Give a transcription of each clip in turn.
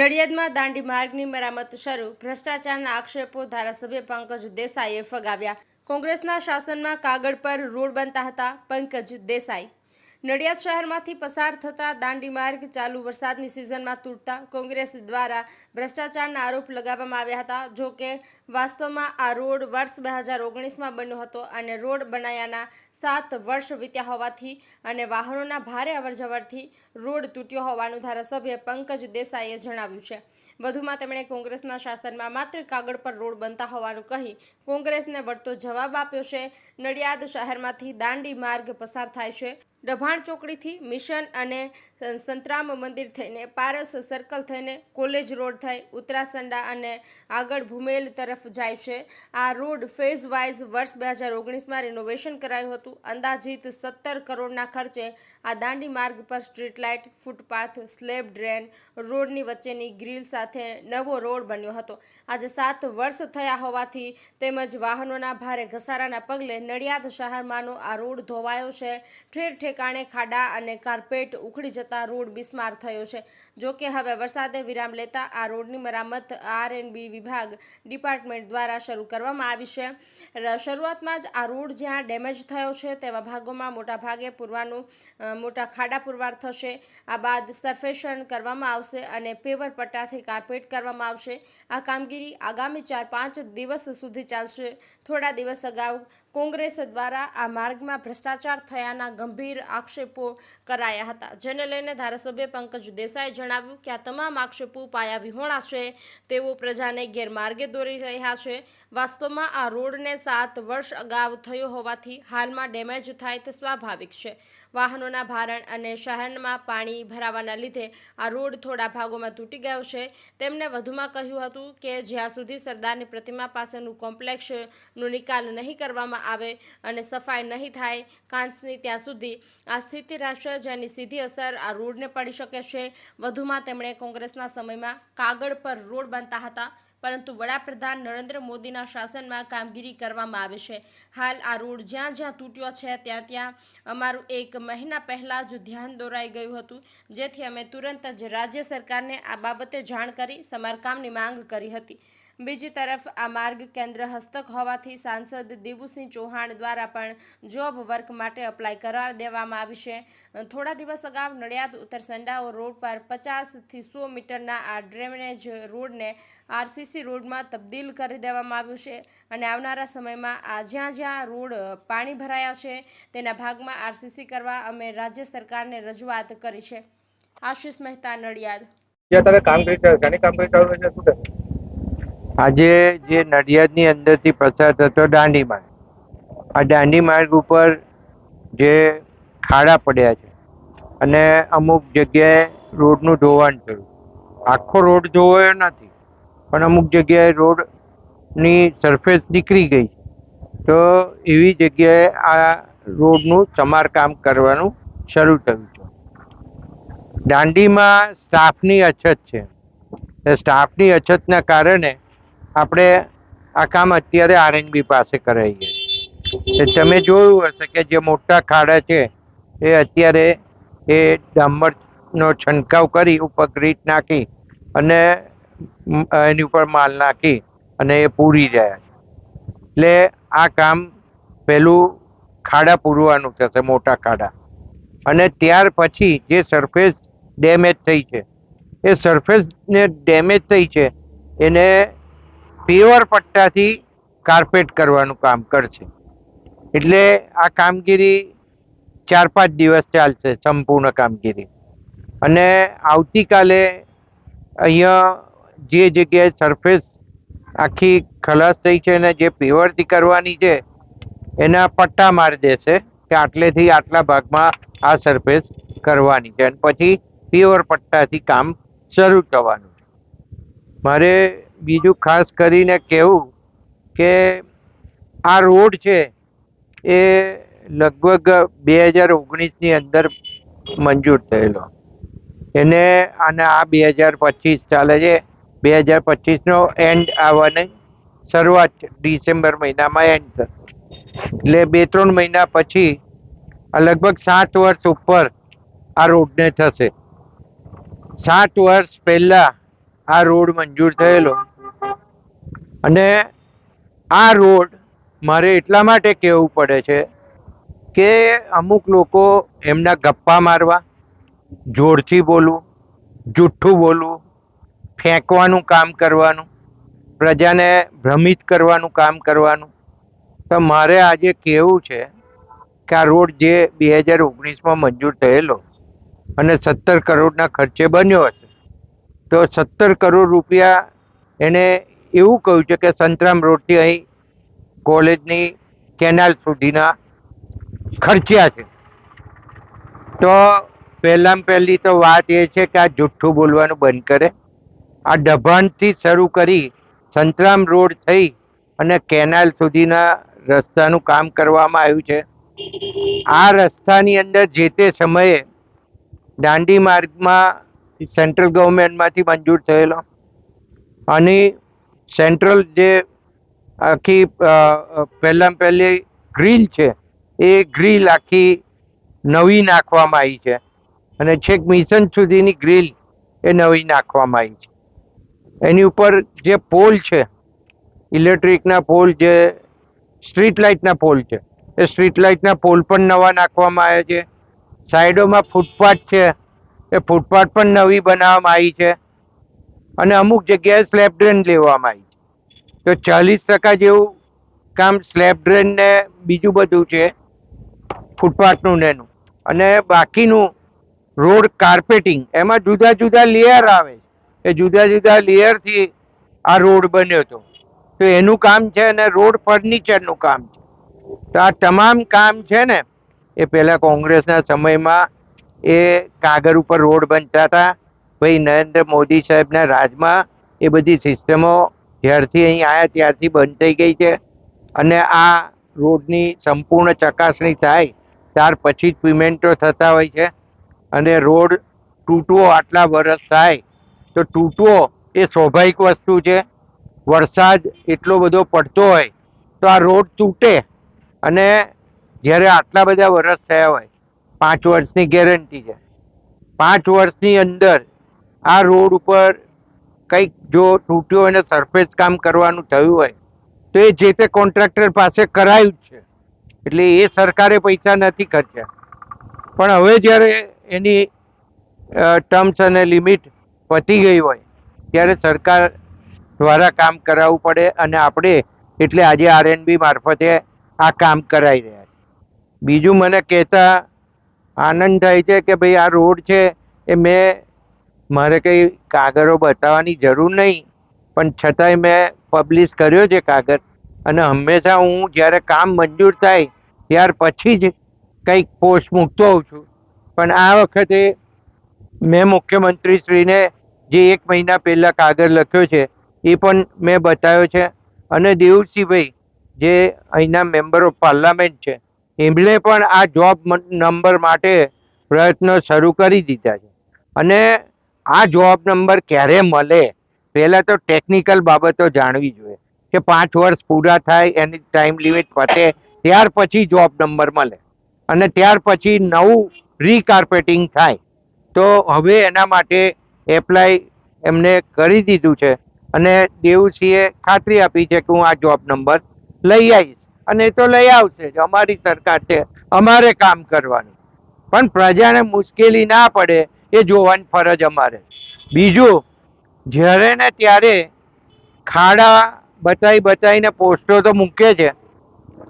નડિયાદમાં દાંડી માર્ગની મરામત શરૂ. ભ્રષ્ટાચારના આક્ષેપો ધારાસભ્ય પંકજ દેસાઈએ ફગાવ્યા. કોંગ્રેસના શાસનમાં કાગળ પર રોડ બનતા હતા. પંકજ દેસાઈ નડિયાદ શહેરમાંથી પસાર થતા દાંડી માર્ગ ચાલુ વરસાદની સિઝનમાં તૂટતા કોંગ્રેસ દ્વારા ભ્રષ્ટાચારના આરોપ લગાવવામાં આવ્યા હતા. જો કે વાસ્તવમાં આ રોડ વર્ષ બે હજાર ઓગણીસમાં બન્યો હતો અને રોડ બનાયાના સાત વર્ષ વીત્યા હોવાથી અને વાહનોના ભારે અવરજવરથી રોડ તૂટ્યો હોવાનું ધારાસભ્ય પંકજ દેસાઈએ જણાવ્યું છે. વધુમાં તેમણે કોંગ્રેસના શાસનમાં માત્ર કાગળ પર રોડ બનતા હોવાનું કહી કોંગ્રેસને વળતો જવાબ આપ્યો છે. નડિયાદ શહેરમાંથી દાંડી માર્ગ પસાર થાય છે. ડભાણ ચોકડીથી મિશન અને સંતરામ મંદિર થઈને પારસ સર્કલ થઈને કોલેજ રોડ થઈ ઉત્તરાસંડા અને આગળ ભૂમેલ તરફ જાય છે. આ રોડ ફેઝ વાઇઝ વર્ષ બે હજાર ઓગણીસમાં રિનોવેશન કરાયું હતું. અંદાજિત સત્તર કરોડના ખર્ચે આ દાંડી માર્ગ પર street light footpath slab drain રોડની વચ્ચેની ગ્રીલ સાથે નવો રોડ બન્યો હતો. આજે સાત વર્ષ થયા હોવાથી તેમજ વાહનોના ભારે ઘસારાના પગલે નડિયાદ શહેરમાંનો આ રોડ ધોવાયો છે. ઠેર ઠેકાણે ખાડા અને કાર્પેટ ઉખડી જતા રોડ બિસ્માર થયો છે. જો કે હવે વરસાદે વિરામ લેતા આ રોડની મરામત આર વિભાગ ડિપાર્ટમેન્ટ દ્વારા શરૂ કરવામાં આવી છે. શરૂઆતમાં જ આ રોડ જ્યાં ડેમેજ થયો છે તેવા ભાગોમાં મોટા ભાગે પૂરવાનું મોટા ખાડા પુરવાર થશે. આ બાદ સરફેશન કરવામાં આવશે અને પેવર પટ્ટાથી કાર્પેટ કરવામાં આવશે. આ કામગીરી આગામી ચાર પાંચ દિવસ સુધી ચાલશે. થોડા દિવસ અગાઉ કોંગ્રેસ દ્વારા આ માર્ગમાં ભ્રષ્ટાચાર થયાના ગંભીર આક્ષેપો કરાયા હતા. જેને લઈને ધારાસભ્ય પંકજ દેસાઈએ જણાવ્યું કે આ તમામ આક્ષેપો પાયા વિહોણા છે. તેઓ પ્રજાને ગેરમાર્ગે દોરી રહ્યા છે. વાસ્તવમાં આ રોડને સાત વર્ષ અગાઉ થયો હોવાથી હાલમાં ડેમેજ થાય તે સ્વાભાવિક છે. વાહનોના ભારણ અને શહેરમાં પાણી ભરાવાના લીધે આ રોડ થોડા ભાગોમાં તૂટી ગયો છે. તેમણે વધુમાં કહ્યું હતું કે જ્યાં સુધી સરદારની પ્રતિમા પાસેનું કોમ્પ્લેક્ષનો નિકાલ નહીં કરવામાં આવે અને સફાઈ નહીં થાય કાંસની ત્યાં સુધી. આ સ્થિતિ રહેશે જેની સીધી અસર આ રોડને પડી શકે છે. વધુમાં તેમણે કોંગ્રેસના સમયમાં કાગળ પર રોડ બનતા હતા, પરંતુ વડાપ્રધાન નરેન્દ્ર મોદીના શાસનમાં કામગીરી કરવામાં આવે છે. હાલ આ રોડ જ્યાં જ્યાં તૂટ્યો છે, ત્યાં ત્યાં અમારું એક મહિના પહેલાં જ ધ્યાન દોરાઈ ગયું હતું, જેથી અમે તુરંત જ રાજ્ય સરકારને આ બાબતે જાણ કરી, સમારકામની માંગ કરી હતી. બીજી તરફ આ માર્ગ કેન્દ્ર હસ્તક હોવાથી સાંસદ દેવુસિંહ ચૌહાણ દ્વારા પણ જોબ વર્ક માટે અપ્લાય કરાવી દેવામાં આવી છે. થોડા દિવસ અગાઉ નડિયાદ ઉત્તરસંડાઓ રોડ પર પચાસથી સો મીટરના આ ડ્રેનેજ રોડને આરસીસી રોડમાં તબદીલ કરી દેવામાં આવ્યું છે અને આવનારા સમયમાં આ જ્યાં જ્યાં રોડ પાણી ભરાયા છે તેના ભાગમાં આરસીસી કરવા અમે રાજ્ય સરકારને રજૂઆત કરી છે. આશિષ મહેતા, નડિયાદ. જ્યાં તારે કામગીરી છે, શું આજે જે નડિયાદની અંદરથી પસાર થતો દાંડી માર્ગ. આ દાંડી માર્ગ ઉપર જે ખાડા પડ્યા છે અને અમુક જગ્યાએ રોડનું ધોવાણ થયું. આખો રોડ ધોવાયો નથી, પણ અમુક જગ્યાએ રોડની સરફેસ નીકળી ગઈ તો એવી જગ્યાએ આ રોડનું સમારકામ કરવાનું શરૂ થયું છે. દાંડીમાં સ્ટાફની અછત છે. સ્ટાફની અછતના કારણે આપણે આ કામ અત્યારે આરએનબી પાસે કરાવીએ છીએ. તમે જોયું હશે કે જે મોટા ખાડા છે, એ અત્યારે એ ડામરનો છંટકાવ કરી ઉપર ગ્રીટ નાખી અને એની ઉપર માલ નાખી અને એ પૂરી રહ્યા છે. એટલે આ કામ પહેલું ખાડા પૂરવાનું થશે, મોટા ખાડા. અને ત્યાર પછી જે સરફેસ ડેમેજ થઈ છે, એ સરફેસને ડેમેજ થઈ છે, એને પેવર પટ્ટાથી કાર્પેટ કરવાનું કામ કરશે. એટલે આ કામગીરી ચાર પાંચ દિવસ ચાલશે સંપૂર્ણ કામગીરી. અને આવતીકાલે અહીંયા જે જગ્યાએ સરફેસ આખી ખલાસ થઈ છે અને જે પેવરથી કરવાની છે, એના પટ્ટા મારી દેશે કે આટલેથી આટલા ભાગમાં આ સરફેસ કરવાની છે. અને પછી પેવર પટ્ટાથી કામ શરૂ થવાનું છે. મારે બીજું ખાસ કરીને કહેવું કે આ રોડ છે એ લગભગ બે હજાર ઓગણીસની અંદર મંજૂર થયેલો. એને અને આ બે હજાર પચીસ ચાલે છે. બે હજાર પચીસનો એન્ડ આવવાની શરૂઆત ડિસેમ્બર મહિનામાં એન્ડ થશે. એટલે બે ત્રણ મહિના પછી લગભગ સાત વર્ષ ઉપર આ રોડને થશે. સાત વર્ષ પહેલાં આ રોડ મંજૂર થયેલો. અને આ રોડ મારે એટલા માટે કહેવું પડે છે કે અમુક લોકો એમના ગપ્પા મારવા, જોરથી બોલવું, જૂઠ્ઠું બોલવું, ફેંકવાનું કામ કરવાનું, પ્રજાને ભ્રમિત કરવાનું કામ કરવાનું. તો મારે આજે કહેવું છે કે આ રોડ જે બે હજાર ઓગણીસમાં મંજૂર થયેલો અને સત્તર કરોડના ખર્ચે બન્યો હતો તો સત્તર કરોડ રૂપિયા એને એવું કહ્યું છે કે સંતરામ રોડથી અહીં કોલેજની કેનાલ સુધીના ખર્ચ્યા છે. તો પહેલાં પહેલી તો વાત એ છે કે આ જુઠ્ઠું બોલવાનું બંધ કરે. આ ડભાણથી શરૂ કરી સંતરામ રોડ થઈ અને કેનાલ સુધીના રસ્તાનું કામ કરવામાં આવ્યું છે. આ રસ્તાની અંદર જે તે સમયે દાંડી માર્ગમાં સેન્ટ્રલ ગવર્મેન્ટમાંથી મંજૂર થયેલો અને સેન્ટ્રલ જે આખી પહેલાં પહેલી ગ્રીલ છે, એ ગ્રીલ આખી નવી નાખવામાં આવી છે. અને છેક મિશન સુધીની ગ્રીલ એ નવી નાખવામાં આવી છે. એની ઉપર જે પોલ છે ઇલેક્ટ્રિકના પોલ જે સ્ટ્રીટ લાઇટના પોલ છે, એ સ્ટ્રીટ લાઇટના પોલ પણ નવા નાખવામાં આવ્યા છે. સાઈડોમાં ફૂટપાથ છે, એ ફૂટપાથ પણ નવી બનાવવામાં આવી છે. અને અમુક જગ્યાએ સ્લેબ ડ્રેન લેવામાં આવી તો ચાલીસ ટકા જેવું કામ સ્લેબ ડ્રેન ને બીજું બધું છે, ફૂટપાથનું ને એનું. અને બાકીનું રોડ કાર્પેટિંગ એમાં જુદા જુદા લેયર આવે એ જુદા જુદા લેયરથી આ રોડ બન્યો હતો. તો એનું કામ છે અને રોડ ફર્નિચરનું કામ છે. તો આ તમામ કામ છે ને, એ પહેલાં કોંગ્રેસના સમયમાં એ કાગળ ઉપર રોડ બનતા હતા. ભાઈ નરેન્દ્ર મોદી સાહેબના રાજમાં એ બધી સિસ્ટમો જ્યારથી અહીં આવ્યા ત્યારથી બંધ થઈ ગઈ છે. અને આ રોડની સંપૂર્ણ ચકાસણી થાય ત્યાર પછી જ પેમેન્ટો થતા હોય છે. અને રોડ તૂટવો આટલા વરસ થાય તો તૂટવો એ સ્વાભાવિક વસ્તુ છે. વરસાદ એટલો બધો પડતો હોય તો આ રોડ તૂટે અને જ્યારે આટલા બધા વરસ થયા હોય પાંચ વર્ષની ગેરંટી છે. પાંચ વર્ષની અંદર આ રોડ ઉપર કંઈક જો તૂટ્યો અને સરફેસ કામ કરવાનું થયું હોય, તો એ જે તે કોન્ટ્રાક્ટર પાસે કરાયું છે. એટલે એ સરકારે પૈસા નથી ખર્ચ્યા. પણ હવે જ્યારે એની ટર્મ્સ અને લિમિટ પતી ગઈ હોય, ત્યારે સરકાર દ્વારા કામ કરાવવું પડે અને આપણે એટલે આજે આરએનબી મારફતે આ કામ કરાવી રહ્યા છે બીજું મને કહેતા આનંદ થાય છે કે ભાઈ આ રોડ છે એ મેં મારે કંઈ કાગળો બતાવવાની જરૂર નહીં, પણ છતાંય મેં પબ્લિશ કર્યો છે કાગળ. અને હંમેશા હું જ્યારે કામ મંજૂર થાય, ત્યાર પછી જ કંઈક પોસ્ટ મૂકતો હોઉં છું. પણ આ વખતે મેં મુખ્યમંત્રીશ્રીને જે એક મહિના પહેલાં કાગળ લખ્યો છે, એ પણ મેં બતાવ્યો છે. અને દેવસિંહભાઈ જે અહીંના મેમ્બર ઓફ પાર્લામેન્ટ છે, એમણે પણ આ જોબ નંબર માટે પ્રયત્નો શરૂ કરી દીધા છે. અને આ જોબ નંબર ક્યારે મળે? પહેલાં તો ટેકનિકલ બાબતો જાણવી જોઈએ કે પાંચ વર્ષ પૂરા થાય, એની ટાઈમ લિમિટ પતે ત્યાર પછી જોબ નંબર મળે. અને ત્યાર પછી નવું રીકાર્પેટિંગ થાય. તો હવે એના માટે એપ્લાય એમને કરી દીધું છે. અને દેવસીએ ખાતરી આપી છે કે હું આ જોબ નંબર લઈ આવીશ. અને એ તો લઈ આવશે જ. અમારી સરકાર છે. અમારે કામ કરવાનું. પણ પ્રજાને મુશ્કેલી ના પડે એ જોવાની ફરજ અમારે. બીજું, જ્યારે ને ત્યારે ખાડા બતાવી બતાવીને પોસ્ટો તો મૂકે છે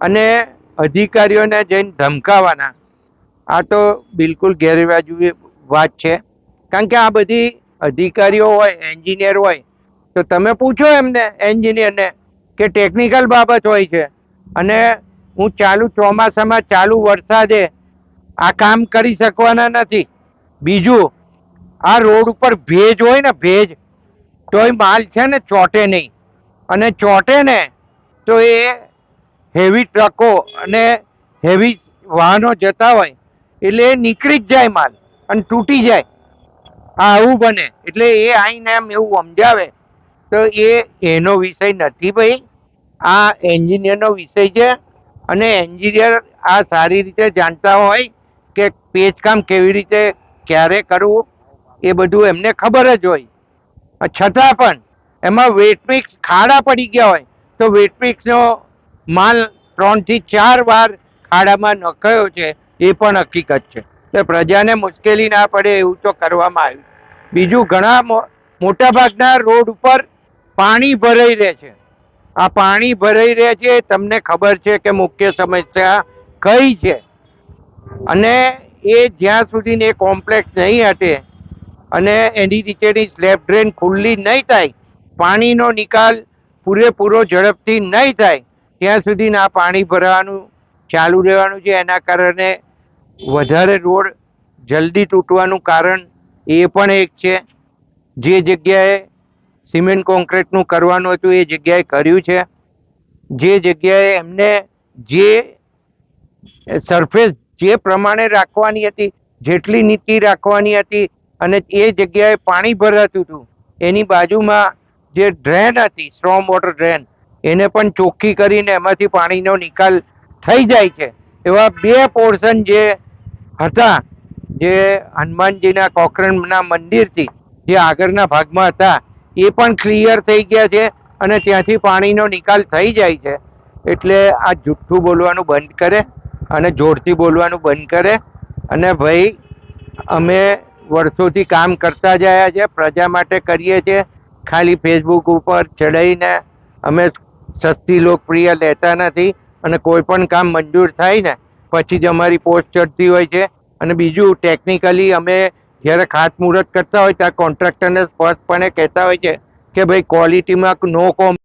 અને અધિકારીઓને જઈને ધમકાવાના. આ તો બિલકુલ ગેરવાજબી વાત છે. કારણ કે આ બધી અધિકારીઓ હોય, એન્જિનિયર હોય, તો તમે પૂછો એમને, એન્જિનિયરને, કે ટેકનિકલ બાબત હોય છે. અને હું ચાલુ ચોમાસામાં ચાલુ વરસાદે આ કામ કરી શકવાના નથી. બીજું, આ રોડ ઉપર ભેજ હોય ને ભેજ તો એ માલ છે ને ચોટે નહીં. અને ચોટે ને તો એ હેવી ટ્રકો અને હેવી વાહનો જતા હોય, એટલે એ નીકળી જ જાય માલ અને તૂટી જાય. આવું બને. એટલે એ આઈને એમ એવું સમજાવે, તો એ એનો વિષય નથી ભાઈ. આ એન્જિનિયરનો વિષય છે અને એન્જિનિયર આ સારી રીતે જાણતા હોય કે પેચકામ કેવી રીતે ક્યારે કરવું એ બધું એમને ખબર જ હોય. છતાં પણ એમાં વેટ મિક્સ ખાડા પડી ગયા હોય, તો વેટ મિક્સનો માલ ત્રણથી ચાર વાર ખાડામાં નખાયો છે, એ પણ હકીકત છે. એટલે પ્રજાને મુશ્કેલી ના પડે એવું તો કરવામાં આવ્યું. બીજું ઘણા મોટાભાગના રોડ ઉપર પાણી ભરાઈ રહે છે. આ પાણી ભરાઈ રહે છે, તમને ખબર છે કે મુખ્ય સમસ્યા કઈ છે? અને એ જ્યાં સુધીને એ કોમ્પ્લેક્સ નહીં હટે અને એની નીચેની સ્લેબ ડ્રેન ખુલ્લી નહીં થાય, પાણીનો નિકાલ પૂરેપૂરો ઝડપથી નહીં થાય, ત્યાં સુધીને આ પાણી ભરવાનું ચાલુ રહેવાનું છે. એના કારણે વધારે રોડ જલ્દી તૂટવાનું કારણ એ પણ એક છે. જે જગ્યાએ સિમેન્ટ કોન્ક્રીટનું કરવાનું હતું એ જગ્યાએ કર્યું છે. જે જગ્યાએ એમને જે સરફેસ જે પ્રમાણે રાખવાની હતી, જેટલી નીતિ રાખવાની હતી અને એ જગ્યાએ પાણી ભરાતું હતું, એની બાજુમાં જે ડ્રેન હતી સ્ટ્રોમ વોટર ડ્રેન, એને પણ ચોખ્ખી કરીને એમાંથી પાણીનો નિકાલ થઈ જાય છે. એવા બે પોર્શન જે હતા, જે હનુમાનજીના કોકરણના મંદિરથી જે આગળના ભાગમાં હતા, એ પણ ક્લિયર થઈ ગયા છે અને ત્યાંથી પાણીનો નિકાલ થઈ જાય છે. એટલે આ જુઠ્ઠું બોલવાનું બંધ કરે. અને જોરથી બોલવાનું બંધ કરે. અને ભાઈ, અમે વર્ષોથી કામ કરતા જયા છે પ્રજા માટે કરીએ છીએ. ખાલી ફેસબુક ઉપર ચડાવીને અમે સસ્તી લોકપ્રિય લેતા નથી અને કોઈ પણ કામ મંજૂર થાય ને, પછી જ અમારી પોસ્ટ ચડતી હોય છે. અને બીજું ટેકનિકલી અમે જ્યારે ખાતમુહૂર્ત કરતા હોય ત્યારે કોન્ટ્રાક્ટરને સ્પષ્ટપણે કહેતા હોય છે કે ભાઈ ક્વોલિટીમાં નો કોમ